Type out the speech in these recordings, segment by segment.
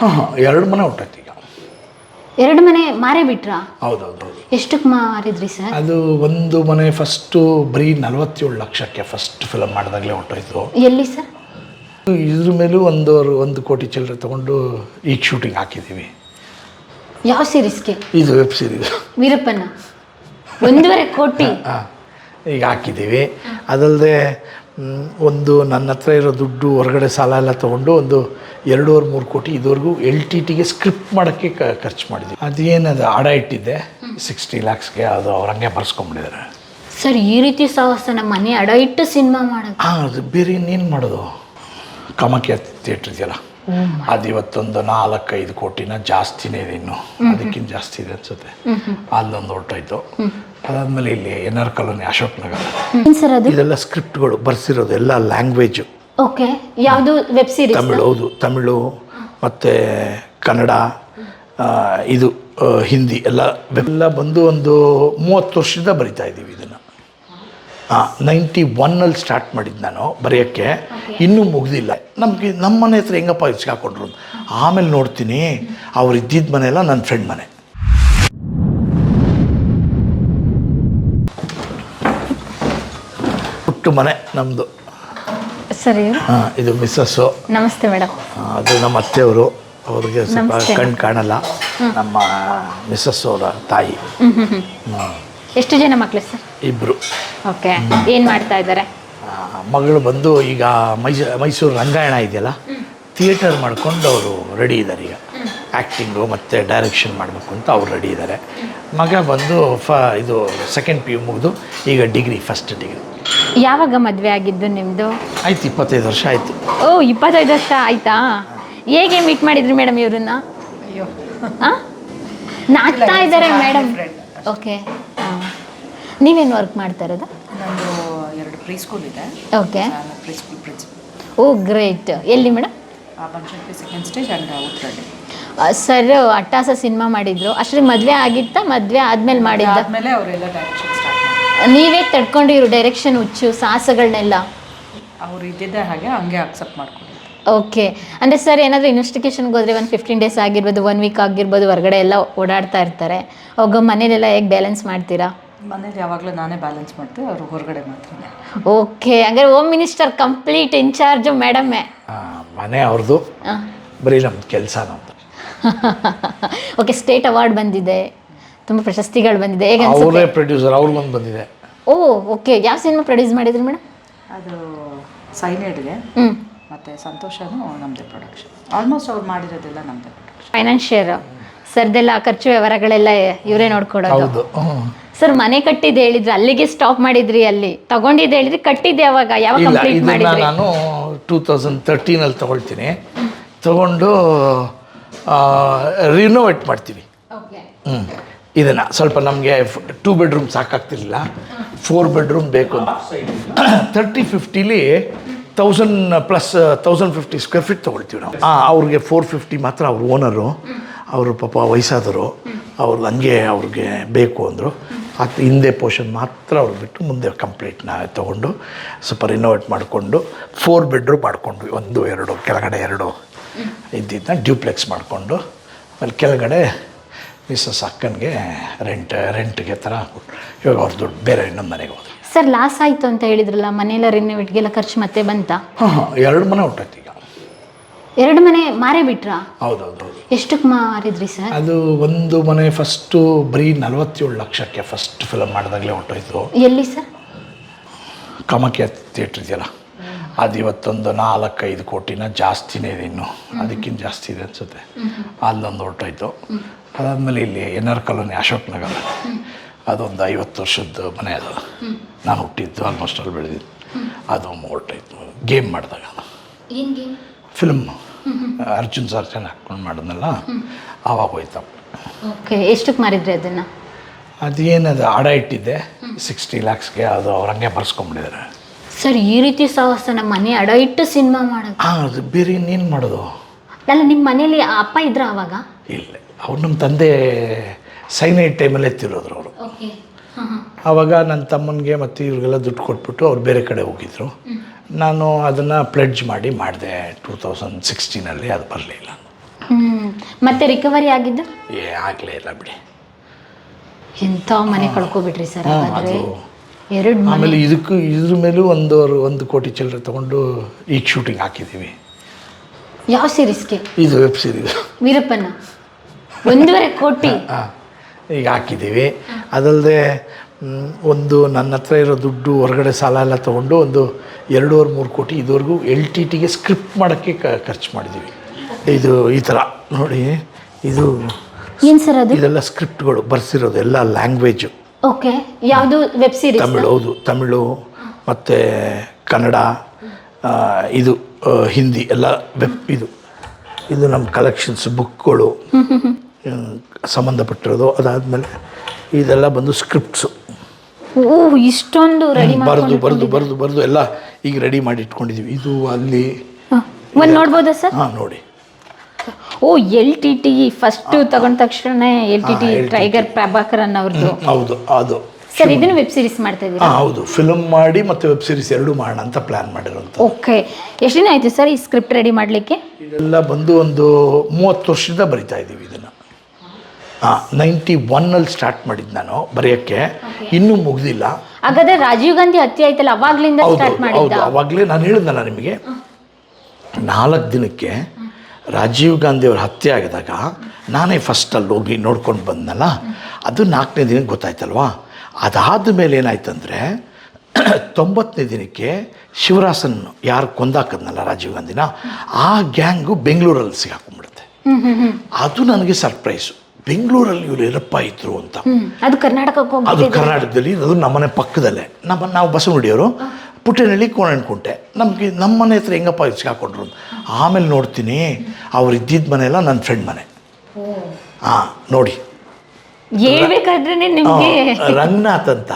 ಹಾಂ ಹಾಂ ಎರಡು ಮನೆ ಹೊಟ್ಟೈತಿ ಈಗ. ಎರಡು ಮನೆ ಮಾರೇ ಬಿಟ್ರಾ? ಹೌದೌದು ಹೌದು ಎಷ್ಟಕ್ಕೆ ಮಾರಿದ್ರಿ ಸರ್? ಅದು ಒಂದು ಮನೆ ಫಸ್ಟು ಬರೀ ನಲವತ್ತೇಳು ಲಕ್ಷಕ್ಕೆ ಫಸ್ಟ್ ಫಿಲಮ್ ಮಾಡಿದಾಗಲೇ ಹೊಟ್ಟೋಯ್ತು. ಎಲ್ಲಿ ಸರ್? ಇದ್ರ ಮೇಲೂ ಒಂದು ಒಂದು ಕೋಟಿ ಚಿಲ್ಲರೆ ತೊಗೊಂಡು ಈಗ ಶೂಟಿಂಗ್ ಹಾಕಿದ್ದೀವಿ. ಯಾವ ಸೀರೀಸ್ಗೆ? ಇದು ವೆಬ್ ಸೀರೀಸ್. ವೀರಪ್ಪನ? ಒಂದೂವರೆ ಕೋಟಿ? ಹಾಂ ಈಗ ಹಾಕಿದ್ದೀವಿ. ಅದಲ್ಲದೆ ಒಂದು ನನ್ನ ಹತ್ರ ಇರೋ ದುಡ್ಡು ಹೊರಗಡೆ ಸಾಲ ಎಲ್ಲ ತೊಗೊಂಡು ಒಂದು ಎರಡೂವರೆ ಮೂರು ಕೋಟಿ ಇದುವರೆಗೂ ಎಲ್ ಟಿ ಟಿಗೆ ಸ್ಕ್ರಿಪ್ಟ್ ಮಾಡೋಕ್ಕೆ ಕ ಖರ್ಚು ಮಾಡಿದ್ವಿ. ಅದೇನದು ಆಡ ಇಟ್ಟಿದ್ದೆ. ಸಿಕ್ಸ್ಟಿ ಲ್ಯಾಕ್ಸ್ಗೆ ಅದು ಅವ್ರು ಹಂಗೆ ಬರ್ಸ್ಕೊಂಬಿಟ್ಟಿದ್ದಾರೆ. ಸರ್ ಈ ರೀತಿ ಸಾಹಸ ನಮ್ಮ ಮನೆ ಅಡ ಇಟ್ಟು ಸಿನಿಮಾ ಮಾಡೋದು? ಹಾಂ ಅದು ಬೇರೆ ಇನ್ನೇನು ಮಾಡೋದು? ಕಾಮಾಖ್ಯ ಥಿಯೇಟ್ರ್ ಇದೆಯಲ್ಲ? ಅದು ಇವತ್ತೊಂದು ನಾಲ್ಕೈದು ಕೋಟಿನ ಜಾಸ್ತಿನೇ ಇದೆ ಇನ್ನು. ಅದಕ್ಕಿಂತ ಜಾಸ್ತಿ ಇದೆ ಅನ್ಸುತ್ತೆ. ಅಲ್ಲೊಂದು ಹೊರಟೋಯ್ತು. ಅದಾದಮೇಲೆ ಇಲ್ಲಿ N R colony Ashok Nagar. Sir ಅದು? ಇದೆಲ್ಲ ಸ್ಕ್ರಿಪ್ಟ್ಗಳು ಬರ್ಸಿರೋದು ಎಲ್ಲ ಲ್ಯಾಂಗ್ವೇಜು. ಓಕೆ ಯಾವುದು ವೆಬ್ ಸೀರೀಸ್? ತಮಿಳು ಹೌದು ತಮಿಳು ಮತ್ತು ಕನ್ನಡ ಇದು ಹಿಂದಿ ಎಲ್ಲ ಎಲ್ಲ ಬಂದು ಒಂದು ಮೂವತ್ತು ವರ್ಷದಿಂದ ಬರಿತಾ ಇದ್ದೀವಿ ಇದನ್ನು. ಹಾಂ ನೈಂಟಿ ಒನ್ನಲ್ಲಿ ಸ್ಟಾರ್ಟ್ ಮಾಡಿದ್ದು ನಾನು ಬರೆಯೋಕ್ಕೆ. ಇನ್ನೂ ಮುಗ್ದಿಲ್ಲ. ನಮಗೆ ನಮ್ಮ ಮನೆ ಹತ್ರ ಹೆಂಗಪ್ಪ ಇಸ್ಕಾಕೊಂಡ್ರು. ಆಮೇಲೆ ನೋಡ್ತೀನಿ ಅವ್ರು ಇದ್ದಿದ್ದ ಮನೆ ಎಲ್ಲ ನನ್ನ ಫ್ರೆಂಡ್ ಮನೆ. ಪುಟ್ಟು ಮನೆ ನಮ್ಮದು ಸರಿ ಹಾಂ ಇದು ಮಿಸ್ಸಸ್ಸು. ನಮಸ್ತೆ ಮೇಡಮ್. ಅದು ನಮ್ಮ ಅತ್ತೆಯವರು. ಅವ್ರಿಗೆ ಸ್ವಲ್ಪ. ಕಣ್ಣು ಕಾಣಲ್ಲ. ನಮ್ಮ ಮಿಸ್ಸಸ್ ಅವರ ತಾಯಿ ಎಷ್ಟು ಜನ ಮಕ್ಕಳು ಸರ್? ಇಬ್ಬರು ಓಕೆ. ಏನು ಮಾಡ್ತಾ ಇದ್ದಾರೆ ಮಗಳು ಬಂದು ಈಗ ಮೈಸೂ ಮೈಸೂರು ರಂಗಾಯಣ ಇದೆಯಲ್ಲ? ಥಿಯೇಟರ್ ಮಾಡ್ಕೊಂಡು ಅವರು ರೆಡಿ ಇದ್ದಾರೆ ಈಗ. ಆ್ಯಕ್ಟಿಂಗು ಮತ್ತು ಡೈರೆಕ್ಷನ್ ಮಾಡಬೇಕು ಅಂತ ಅವ್ರು ರೆಡಿ ಇದ್ದಾರೆ ಮಗ ಬಂದು ಫ ಇದು ಸೆಕೆಂಡ್ ಪಿ ಯು ಮುಗಿದು ಈಗ ಡಿಗ್ರಿ ಫಸ್ಟ್ ಡಿಗ್ರಿ ಯಾವಾಗ ಮದುವೆ ಆಗಿದ್ದು ನಿಮ್ದು? ಆಯ್ತು ಇಪ್ಪತ್ತೈದು ವರ್ಷ ಆಯ್ತು. ಓ ಇಪ್ಪತ್ತೈದು ವರ್ಷ ಆಯ್ತಾ? ಹೇಗೆ ಮೀಟ್ ಮಾಡಿದ್ರಿ ಮೇಡಮ್ ಇವ್ರನ್ನ? ಆ? ನಾಚ್ತಾ ಇದ್ದಾರೆ ಮೇಡಮ್ ಓಕೆ ನೀವೇನು ವರ್ಕ್ ಮಾಡ್ತಾ ಇರೋದು? ನಂದು ಎರಡು ಪ್ರೀ ಸ್ಕೂಲ್ ಇದೆ. ಓಕೆ ನಾನು pre school principal oh great ಎಲ್ಲಿ madam Banashankari second stage and Uttarahalli sir Attahasa cinema ಮಾಡಿದ್ರು. ಅಷ್ಟ್ರಿಗೆ ಮದುವೆ ಆಗಿತ್ತಾ? ಮದುವೆ ಆದ್ಮೇಲೆ ಮಾಡಿದ್ದ? ಆದಮೇಲೆ ಅವರೆಲ್ಲ ಡೈರೆಕ್ಷನ್ ನೀವೇ ತಡ್ಕೊಂಡಿರು ಡೈರೆಕ್ಷನ್ ಹುಚ್ಚು ಸಾಹಸಗಳನ್ನೆಲ್ಲ ಅವ್ರು ಇದ್ದಿದ್ದ ಹಾಗೆ ಹಂಗೆ ಅಕ್ಸೆಪ್ಟ್ ಮಾಡ್ಕೊಂಡು. ಓಕೆ ಅಂದರೆ ಸರ್ ಏನಾದರೂ ಇನ್ವೆಸ್ಟಿಗೇಷನ್ಗೆ ಹೋದರೆ ಒಂದು ಫಿಫ್ಟೀನ್ ಡೇಸ್ ಆಗಿರ್ಬೋದು ಒನ್ ವೀಕ್ ಆಗಿರ್ಬೋದು ಹೊರಗಡೆ ಎಲ್ಲ ಓಡಾಡ್ತಾ ಇರ್ತಾರೆ. ಅವಾಗ ಮನೇಲೆಲ್ಲ ಹೇಗೆ ಬ್ಯಾಲೆನ್ಸ್ ಮಾಡ್ತೀರಾ? ಮನೇಲಿ ಯಾವಾಗಲೂ ನಾನೇ ಬ್ಯಾಲೆನ್ಸ್ ಮಾಡ್ತೀವಿ ಅವರು ಹೊರಗಡೆ ಮಾತ್ರ. ಓಕೆ ಹಂಗಾರೆ ಹೋಮ್ ಮಿನಿಸ್ಟರ್ ಕಂಪ್ಲೀಟ್ ಇನ್ಚಾರ್ಜ್ ಮೇಡಮ್ಮೆ ಮನೆ ಅವ್ರದ್ದು ಬರೀ ನಮ್ದು ಕೆಲಸ ನಮ್ದು ಓಕೆ ಸ್ಟೇಟ್ ಅವಾರ್ಡ್ ಬಂದಿದೆ. ತುಂಬ ಪ್ರಶಸ್ತಿಗಳು ಬಂದಿದೆ. ಹೇಗೆ ಅವರೇ ಪ್ರೊಡ್ಯೂಸರ್ ಅವ್ರಿಗೊಂದು ಬಂದಿದೆ. ಓ ಓಕೆ ಯಾವ ಸಿನಿಮಾ ಪ್ರೊಡ್ಯೂಸ್ ಮಾಡಿದ್ರಿ ಮೇಡಮ್ ಅದು ಸೈನೇಡ್ಗೆ. ಹ್ಞೂ ಮತ್ತು ಸಂತೋಷನೂ ನಮ್ಮದೇ ಪ್ರೊಡಕ್ಷನ್ ಆಲ್ಮೋಸ್ಟ್ ಅವ್ರು ಮಾಡಿರೋದೆಲ್ಲ ನಮ್ಮದೇ ಪ್ರೊಡಕ್ಷನ್ ಫೈನಾನ್ಷಿಯರ್ ಸರ್ದೆಲ್ಲ ಖರ್ಚು ವ್ಯವಹಾರಗಳೆಲ್ಲ ಇವರೇ ನೋಡ್ಕೊಡೋದು ಹೌದು. ಹ್ಞೂ ಸರ್ ಮನೆ ಕಟ್ಟಿದ್ದು ಹೇಳಿದ್ರಿ ಅಲ್ಲಿಗೆ ಸ್ಟಾಪ್ ಮಾಡಿದ್ರಿ ಅಲ್ಲಿ. ತಗೊಂಡಿದ್ದು ಹೇಳಿದ್ರಿ ಕಟ್ಟಿದ್ದೆ ಯಾವಾಗ ಯಾವಾಗ ಇಲ್ಲ ಕಂಪ್ಲೀಟ್ ಇದನ್ನ ಮಾಡಿದ್ರಿ? ನಾನು ಟೂ ತೌಸಂಡ್ ತರ್ಟೀನಲ್ಲಿ ತಗೊಳ್ತೀನಿ. ತಗೊಂಡು ರಿನೋವೇಟ್ ಮಾಡ್ತೀವಿ. ಹ್ಞೂ ಇದನ್ನು ಸ್ವಲ್ಪ ನಮಗೆ ಟೂ ಬೆಡ್ರೂಮ್ ಸಾಕಾಗ್ತಿರಲಿಲ್ಲ. ಫೋರ್ ಬೆಡ್ರೂಮ್ ಬೇಕು ಅಂತ. Thirty ಫಿಫ್ಟಿಲಿ thousand plus thousand fifty square feet ತೊಗೊಳ್ತೀವಿ ನಾವು. ಹಾಂ ಅವ್ರಿಗೆ ಫೋರ್ ಫಿಫ್ಟಿ ಮಾತ್ರ ಅವ್ರ ಓನರು ಅವರು ಪಾಪ ವಯಸ್ಸಾದರು ಅವ್ರು ಹಂಗೆ ಅವ್ರಿಗೆ ಬೇಕು ಅಂದರು. ಅದು ಹಿಂದೆ ಪೋರ್ಷನ್ ಮಾತ್ರ ಅವ್ರು ಬಿಟ್ಟು ಮುಂದೆ ಕಂಪ್ಲೀಟ್ನ ತೊಗೊಂಡು ಸ್ವಲ್ಪ ರಿನೋವೇಟ್ ಮಾಡಿಕೊಂಡು ಫೋರ್ ಬೆಡ್ರೂಮ್ ಮಾಡಿಕೊಂಡ್ವಿ. ಒಂದು, ಎರಡು, ಕೆಳಗಡೆ ಎರಡು ಇದ್ದಿದ್ದ ಡ್ಯೂಪ್ಲೆಕ್ಸ್ ಮಾಡಿಕೊಂಡು. ಆಮೇಲೆ ಕೆಳಗಡೆ ಮಿಸ್ಸಸ್ ಅಕ್ಕನಿಗೆ ರೆಂಟ್ ರೆಂಟ್ಗೆ ಥರ ಹಾಕ್ಬಿಟ್ಟು ಇವಾಗ ಅವ್ರ ದುಡ್ಡು ಬೇರೆ ಇನ್ನೊಂದು ಮನೆಗೆ ಹೋದ್ರು. ಸರ್ ಲಾಸ್ ಆಯಿತು ಅಂತ ಹೇಳಿದ್ರಲ್ಲ ಮನೆಯೆಲ್ಲ ರಿನೋವೇಟ್ಗೆಲ್ಲ ಖರ್ಚು ಮತ್ತೆ ಬಂತಾ? ಹಾಂ ಹಾಂ ಎರಡು ಮನೆ ಹೊಟ್ಟೈತಿ ಈಗ. ಎರಡು ಮನೆ ಮಾರೇ ಬಿಟ್ರಾ? ಹೌದೌದು ಹೌದು ಎಷ್ಟಕ್ಕೆ ಮಾರಿದ್ರಿ ಸರ್? ಅದು ಒಂದು ಮನೆ ಫಸ್ಟು ಬರೀ ನಲವತ್ತೇಳು ಲಕ್ಷಕ್ಕೆ ಫಸ್ಟ್ ಫಿಲಮ್ ಮಾಡಿದಾಗಲೇ ಹೊಟ್ಟೋಯ್ತು. ಎಲ್ಲಿ ಸರ್? ಕಾಮಾಖ್ಯ ಥಿಯೇಟ್ರ್ ಇದೆಯಲ್ಲ? ಅದು ಇವತ್ತೊಂದು ನಾಲ್ಕೈದು ಕೋಟಿನ ಜಾಸ್ತಿನೇ ಇದೆ ಇನ್ನು. ಅದಕ್ಕಿಂತ ಜಾಸ್ತಿ ಇದೆ ಅನಿಸುತ್ತೆ. ಅಲ್ಲೊಂದು ಹೊರಟೋಯ್ತು ಅದಾದಮೇಲೆ ಇಲ್ಲಿ N R colony Ashok Nagar. ಅದೊಂದು ಐವತ್ತು ವರ್ಷದ ಮನೆ ಅದು. ನಾನು ಹುಟ್ಟಿದ್ದು ಆಲ್ಮೋಸ್ಟ್ ಅಲ್ಲಿ ಬೆಳೆದಿದ್ದು. ಅದು ಹೊರಟೋಯ್ತು ಗೇಮ್ ಮಾಡಿದಾಗ. ಫಿಲ್ಮ್ ಅರ್ಜುನ್ ಸರ್ ಚೆನ್ನಾಗಿ ಹಾಕ್ಕೊಂಡು ಮಾಡಿದ್ನಲ್ಲ? ಆವಾಗ ಹೋಯ್ತಾವ ಓಕೆ ಎಷ್ಟಕ್ಕೆ ಮಾರಿದ್ರಿ ಅದನ್ನು? ಅದೇನದು ಆಡ ಇಟ್ಟಿದ್ದೆ. ಸಿಕ್ಸ್ಟಿ ಲ್ಯಾಕ್ಸ್ಗೆ ಅದು ಅವ್ರು ಹಂಗೆ ಬರ್ಸ್ಕೊಂಡ್ಬಿಟ್ಟಿದ್ದಾರೆ ಸರ್ ಈ ರೀತಿ ಸಾಹಸ ನಮ್ಮ ಮನೆ ಅಡ ಇಟ್ಟು ಸಿನಿಮಾ ಮಾಡೋದು? ಹಾಂ ಅದು ಬೇರೆ ಇನ್ನೇನು ಮಾಡೋದು? ಅಲ್ಲ ನಿಮ್ಮ ಮನೇಲಿ ಅಪ್ಪ ಇದ್ರ ಅವಾಗ? ಇಲ್ಲ. ಅವ್ರು ನಮ್ಮ ತಂದೆ ಸೈನೈಡ್ ಟೈಮಲ್ಲೇ ಎತ್ತಿರೋದ್ರು ಅವರು. ಆವಾಗ ನನ್ನ ತಮ್ಮನಿಗೆ ಮತ್ತು ಇವ್ರಿಗೆಲ್ಲ ದುಡ್ಡು ಕೊಟ್ಬಿಟ್ಟು ಅವ್ರು ಬೇರೆ ಕಡೆ ಹೋಗಿದ್ರು. ನಾನು ಅದನ್ನು ಪ್ಲೆಡ್ಜ್ ಮಾಡಿ ಮಾಡಿದೆ ಟೂ ತೌಸಂಡ್ ಸಿಕ್ಸ್ಟೀನಲ್ಲಿ ಅದು ಬರಲಿಲ್ಲ. ಮತ್ತೆ ರಿಕವರಿ ಆಗಿದ್ದು? ಏ ಆಗಲೇ ಇಲ್ಲ ಬಿಡಿ. ಎಂಥ ಮನೆ ಕಳ್ಕೊಬಿಟ್ರಿ ಸರ್ ಎರಡು ಆಮೇಲೆ ಇದಕ್ಕೂ ಇದ್ರ ಮೇಲೂ ಒಂದು ಒಂದು ಕೋಟಿ ಚಿಲ್ಲರೆ ತೊಗೊಂಡು ಈಗ ಶೂಟಿಂಗ್ ಹಾಕಿದ್ದೀವಿ. ಯಾವ ಸೀರೀಸ್ಗೆ ಇದು ವೆಬ್ ಸೀರೀಸ್ ವೀರಪ್ಪನ? ಒಂದೂವರೆ ಕೋಟಿ. ಹಾಂ ಈಗ ಹಾಕಿದ್ದೀವಿ. ಅದಲ್ಲದೆ ಒಂದು ನನ್ನ ಹತ್ರ ಇರೋ ದುಡ್ಡು ಹೊರಗಡೆ ಸಾಲ ಎಲ್ಲ ತೊಗೊಂಡು ಒಂದು ಎರಡೂವರೆ ಮೂರು ಕೋಟಿ ಇದುವರೆಗೂ ಎಲ್ ಟಿ ಟಿಗೆ ಸ್ಕ್ರಿಪ್ಟ್ ಮಾಡೋಕ್ಕೆ ಖರ್ಚು ಮಾಡಿದ್ದೀವಿ. ಇದು ಈ ಥರ. ನೋಡಿ ಇದು ಏನು ಸರ್ ಅದು? ಇದೆಲ್ಲ ಸ್ಕ್ರಿಪ್ಟ್ಗಳು ಬರ್ಸಿರೋದು ಎಲ್ಲ ಲ್ಯಾಂಗ್ವೇಜು. ಓಕೆ. ಯಾವುದು ವೆಬ್ ಸೀರೀಸ್? ತಮಿಳು ಹೌದು. ತಮಿಳು ಮತ್ತು ಕನ್ನಡ ಇದು ಹಿಂದಿ ಎಲ್ಲ ವೆಬ್ ಇದು. ಇದು ನಮ್ಮ ಕಲೆಕ್ಷನ್ಸ್ ಬುಕ್ಗಳು. ಸಂಬಂಧಪಟ್ಟಿರೋದು. ಅದಾದಮೇಲೆ ಇದೆಲ್ಲ ಬಂದು ಸ್ಕ್ರಿಪ್ಟ್ಸು ಓ ಇಷ್ಟೊಂದು ರೆಡಿ ಬರೆದು ಬರೆದು ಬರೆದು ಬರೆದು ಎಲ್ಲ ಈಗ ರೆಡಿ ಮಾಡಿ ಇಟ್ಕೊಂಡಿದ್ದೀವಿ ಇದು ಅಲ್ಲಿ ಒಂದು ನೋಡ್ಬೋದಾ ಸರ್? ಹಾಂ ನೋಡಿ. Oh L T T first ತಗೊಂಡ ತಕ್ಷಣ L T T tiger Prabhakaran ಅವ್ರದ್ದು ಹೌದು ಅದು. ಸರ್ ಇದನ್ನು ವೆಬ್ ಸೀರೀಸ್ ಮಾಡ್ತಾ ಇದ್ದೀರಾ? ಹೌದು. ಫಿಲಮ್ ಮಾಡಿ ಮತ್ತೆ ವೆಬ್ ಸೀರೀಸ್ ಎರಡು ಮಾಡೋಣ ಅಂತ ಪ್ಲಾನ್ ಮಾಡಿರೋಂಥ ಓಕೆ ಎಷ್ಟು ದಿನ ಆಯ್ತು ಸರ್ ಈ ಸ್ಕ್ರಿಪ್ಟ್ ರೆಡಿ ಮಾಡಲಿಕ್ಕೆ? ಇದೆಲ್ಲ ಬಂದು ಒಂದು ಮೂವತ್ತು ವರ್ಷದಿಂದ ಬರಿತಾ ಇದ್ದೀವಿ ಇದನ್ನು. ನೈಂಟಿ ಒನ್ನಲ್ಲಿ ಸ್ಟಾರ್ಟ್ ಮಾಡಿದ್ದು ನಾನು ಬರೆಯೋಕ್ಕೆ. ಇನ್ನೂ ಮುಗಿದಿಲ್ಲ. ಹಾಗಾದ್ರೆ ರಾಜೀವ್ ಗಾಂಧಿ ಹತ್ಯೆ ಆಯ್ತಲ್ಲ ಅವಾಗ್ಲಿಂದ ಹೌದು ಮಾಡಿದ್ದ? ಅವಾಗಲೇ ನಾನು ಹೇಳಿದ್ನಲ್ಲ ನಿಮಗೆ. ನಾಲ್ಕು ದಿನಕ್ಕೆ ರಾಜೀವ್ ಗಾಂಧಿ ಅವ್ರ ಹತ್ಯೆ ಆಗಿದಾಗ ನಾನೇ ಫಸ್ಟ್ ಅಲ್ಲಿ ಹೋಗಿ ನೋಡ್ಕೊಂಡು ಬಂದನಲ್ಲ ಅದು ನಾಲ್ಕನೇ ದಿನಕ್ಕೆ ಗೊತ್ತಾಯ್ತಲ್ವಾ? ಅದಾದ ಮೇಲೆ ಏನಾಯ್ತಂದರೆ ತೊಂಬತ್ತನೇ ದಿನಕ್ಕೆ ಶಿವರಾಸನ್ ಯಾರು ಕೊಂದಾಕದ್ನಲ್ಲ ರಾಜೀವ್ ಗಾಂಧಿನ ಆ ಗ್ಯಾಂಗು ಬೆಂಗಳೂರಲ್ಲಿ ಸಿಗಾಕೊಂಡ್ಬಿಡುತ್ತೆ. ಅದು ನನಗೆ ಸರ್ಪ್ರೈಸು ಬೆಂಗಳೂರಲ್ಲಿ ಇವರು ಏನಪ್ಪ ಇದ್ರು ಅಂತ. ಅದು ಕರ್ನಾಟಕಕ್ಕೆ ಅದು ಕರ್ನಾಟಕದಲ್ಲಿ ಅದು ನಮ್ಮನೆ ಪಕ್ಕದಲ್ಲೇ. ನಮ್ಮ ನಾವು ಬಸವನಗುಡಿಯವರು ಪುಟ್ಟನಹಳ್ಳಿ ಕೋಣನ್ಕುಂಟೆ. ನಮಗೆ ನಮ್ಮ ಮನೆ ಹತ್ರ ಹೆಂಗಪ್ಪ ಇಸ್ಕಾಕೊಂಡ್ರು ಅಂತ. ಆಮೇಲೆ ನೋಡ್ತೀನಿ ಅವ್ರು ಇದ್ದಿದ್ದ ಮನೆ ಎಲ್ಲ ನನ್ನ ಫ್ರೆಂಡ್ ಮನೆ. ಹಾಂ ನೋಡಿ. ರಂಗನಾಥ್ ಅಂತ.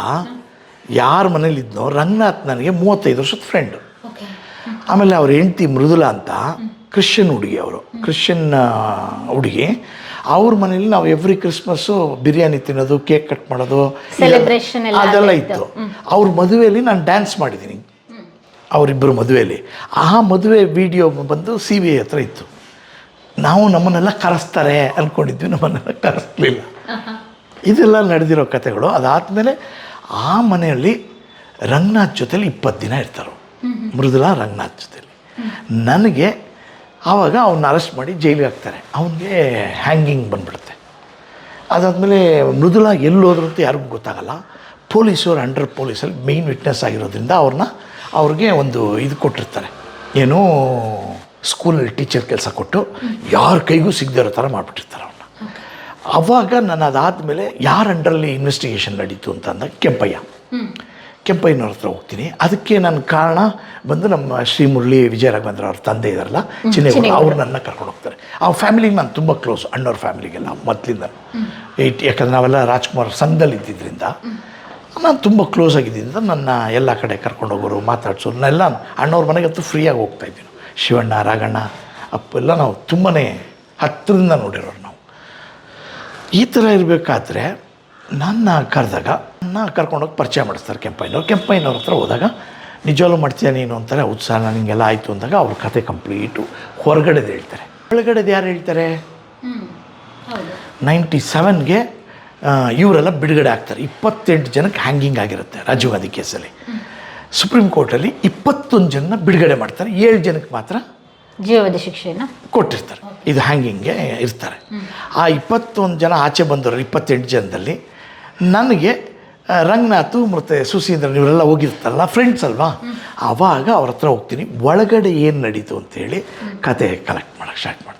ಯಾರ ಮನೇಲಿ ಇದ್ನೋ ರಂಗನಾಥ್ ನನಗೆ ಮೂವತ್ತೈದು ವರ್ಷದ ಫ್ರೆಂಡ್ ಆಮೇಲೆ ಅವ್ರ ಹೆಂಡ್ತಿ ಮೃದುಲಾ ಅಂತ ಕ್ರಿಶ್ಚಿಯನ್ ಹುಡುಗಿ ಅವರು. ಕ್ರಿಶ್ಚಿಯನ್ ಹುಡುಗಿ. ಅವ್ರ ಮನೇಲಿ ನಾವು ಎವ್ರಿ ಕ್ರಿಸ್ಮಸ್ಸು ಬಿರಿಯಾನಿ ತಿನ್ನೋದು ಕೇಕ್ ಕಟ್ ಮಾಡೋದು ಅದೆಲ್ಲ ಇತ್ತು. ಅವ್ರ ಮದುವೆಯಲ್ಲಿ ನಾನು ಡ್ಯಾನ್ಸ್ ಮಾಡಿದ್ದೀನಿ. ಅವರಿಬ್ಬರು ಮದುವೆಯಲ್ಲಿ. ಆ ಮದುವೆ ವಿಡಿಯೋ ಬಂದು ಸಿ ವಿ ಐ ಹತ್ರ ಇತ್ತು. ನಾವು ನಮ್ಮನ್ನೆಲ್ಲ ಕರೆಸ್ತಾರೆ ಅಂದ್ಕೊಂಡಿದ್ವಿ ನಮ್ಮನ್ನೆಲ್ಲ ಕರೆಸ್ಲಿಲ್ಲ. ಇದೆಲ್ಲ ನಡೆದಿರೋ ಕಥೆಗಳು. ಅದಾದಮೇಲೆ ಆ ಮನೆಯಲ್ಲಿ ರಂಗನಾಥ್ ಜೊತೇಲಿ ಇಪ್ಪತ್ತು ದಿನ ಇರ್ತಾರೆ. ಮೃದುಲಾ ರಂಗನಾಥ್ ಜೊತೇಲಿ. ನನಗೆ ಆವಾಗ ಅವನ್ನ ಅರೆಸ್ಟ್ ಮಾಡಿ ಜೈಲಿಗೆ ಹಾಕ್ತಾರೆ. ಅವನಿಗೆ ಹ್ಯಾಂಗಿಂಗ್ ಬಂದ್ಬಿಡುತ್ತೆ. ಅದಾದಮೇಲೆ ಮೃದುಲಾ ಎಲ್ಲಿ ಹೋದ್ರು ಅಂತ ಯಾರಿಗೂ ಗೊತ್ತಾಗಲ್ಲ. ಪೊಲೀಸರು ಅಂಡರ್ ಪೊಲೀಸಲ್ಲಿ ಮೇಯ್ನ್ ವಿಟ್ನೆಸ್ ಆಗಿರೋದ್ರಿಂದ ಅವ್ರನ್ನ ಅವ್ರಿಗೆ ಒಂದು ಇದು ಕೊಟ್ಟಿರ್ತಾರೆ. ಏನು ಸ್ಕೂಲಲ್ಲಿ ಟೀಚರ್ ಕೆಲಸ ಕೊಟ್ಟು ಯಾರ ಕೈಗೂ ಸಿಗದೇ ಇರೋ ಥರ ಮಾಡಿಬಿಟ್ಟಿರ್ತಾರೆ ಅವ್ರನ್ನ ಅವಾಗ ನಾನು ಅದಾದಮೇಲೆ ಯಾರ ಅಂಡರಲ್ಲಿ ಇನ್ವೆಸ್ಟಿಗೇಷನ್ ನಡೀತು ಅಂತ ಅಂದಾಗ ಕೆಂಪಯ್ಯ. ಕೆಂಪಯ್ಯನವ್ರ ಹತ್ರ ಹೋಗ್ತೀನಿ. ಅದಕ್ಕೆ ನನ್ನ ಕಾರಣ ಬಂದು ನಮ್ಮ ಶ್ರೀ ಮುರಳಿ ವಿಜಯ ರಾಘವೇಂದ್ರ ಅವ್ರ ತಂದೆ ಇದಾರಲ್ಲ ಚಿನ್ನೇಗೌಡ ಅವ್ರು ನನ್ನ ಕರ್ಕೊಂಡು ಹೋಗ್ತಾರೆ. ಆ ಫ್ಯಾಮಿಲಿಗೆ ನಾನು ತುಂಬ ಕ್ಲೋಸ್ ಅಣ್ಣವ್ರ ಫ್ಯಾಮಿಲಿಗೆಲ್ಲ ಮೊದಲಿಂದ. ಏಯ್ಟ್ ಯಾಕಂದ್ರೆ ನಾವೆಲ್ಲ ರಾಜ್ಕುಮಾರ್ ಸಂಘದಲ್ಲಿ ಇದ್ದಿದ್ದರಿಂದ ನಾನು ತುಂಬ ಕ್ಲೋಸ್ ಆಗಿದ್ದರಿಂದ ನನ್ನ ಎಲ್ಲ ಕಡೆ ಕರ್ಕೊಂಡು ಹೋಗೋರು ಮಾತಾಡ್ಸೋರು ನಾನೆಲ್ಲ ಅಣ್ಣವ್ರ ಮನೆಗಂತೂ ಫ್ರೀಯಾಗಿ ಹೋಗ್ತಾ ಇದ್ದೀನಿ. ಶಿವಣ್ಣ ರಾಘಣ್ಣ ಅಪ್ಪ ಎಲ್ಲ ನಾವು ತುಂಬಾ ಹತ್ತಿರದಿಂದ ನೋಡಿರೋರು ನಾವು. ಈ ಥರ ಇರಬೇಕಾದ್ರೆ ನನ್ನ ಕರೆದಾಗ ನನ್ನ ಕರ್ಕೊಂಡೋಗಿ ಪರಿಚಯ ಮಾಡಿಸ್ತಾರೆ ಕೆಂಪಯ್ಯನವ್ರು. ಕೆಂಪಯ್ಯನವ್ರ ಹತ್ರ ಹೋದಾಗ ನಿಜವಾಗ್ಲೂ ಮಾಡ್ತೀಯ ನೀನು ಅಂತಾರೆ ಉತ್ಸಾಹ ನನಗೆಲ್ಲ ಆಯಿತು ಅಂದಾಗ ಅವ್ರ ಕತೆ ಕಂಪ್ಲೀಟು ಹೊರಗಡೆದು ಹೇಳ್ತಾರೆ. ಒಳಗಡೆದು ಯಾರು ಹೇಳ್ತಾರೆ? ನೈಂಟಿ ಸೆವೆನ್ಗೆ ಇವರೆಲ್ಲ ಬಿಡುಗಡೆ ಆಗ್ತಾರೆ. ಇಪ್ಪತ್ತೆಂಟು ಜನಕ್ಕೆ ಹ್ಯಾಂಗಿಂಗ್ ಆಗಿರುತ್ತೆ ರಾಜೀವ್ ಗಾಂಧಿ ಕೇಸಲ್ಲಿ ಸುಪ್ರೀಂ ಕೋರ್ಟಲ್ಲಿ ಇಪ್ಪತ್ತೊಂದು ಜನನ ಬಿಡುಗಡೆ ಮಾಡ್ತಾರೆ. ಏಳು ಜನಕ್ಕೆ ಮಾತ್ರ ಜೀವದ ಶಿಕ್ಷೆಯನ್ನು ಕೊಟ್ಟಿರ್ತಾರೆ. ಇದು ಹ್ಯಾಂಗಿಂಗ್ಗೆ ಇರ್ತಾರೆ. ಆ ಇಪ್ಪತ್ತೊಂದು ಜನ ಆಚೆ ಬಂದವರು ಇಪ್ಪತ್ತೆಂಟು ಜನದಲ್ಲಿ ನನಗೆ ರಂಗನಾಥು ಮತ್ತು ಸುಸೀಂದ್ರನ್ ಇವರೆಲ್ಲ ಹೋಗಿರ್ತಾರಲ್ಲ ಫ್ರೆಂಡ್ಸ್ ಅಲ್ವಾ? ಆವಾಗ ಅವ್ರ ಹತ್ರ ಹೋಗ್ತೀನಿ. ಒಳಗಡೆ ಏನು ನಡೀತು ಅಂತೇಳಿ ಕತೆ ಕಲೆಕ್ಟ್ ಮಾಡೋಕ್ಕೆ ಸ್ಟಾರ್ಟ್ ಮಾಡ್ತೀನಿ.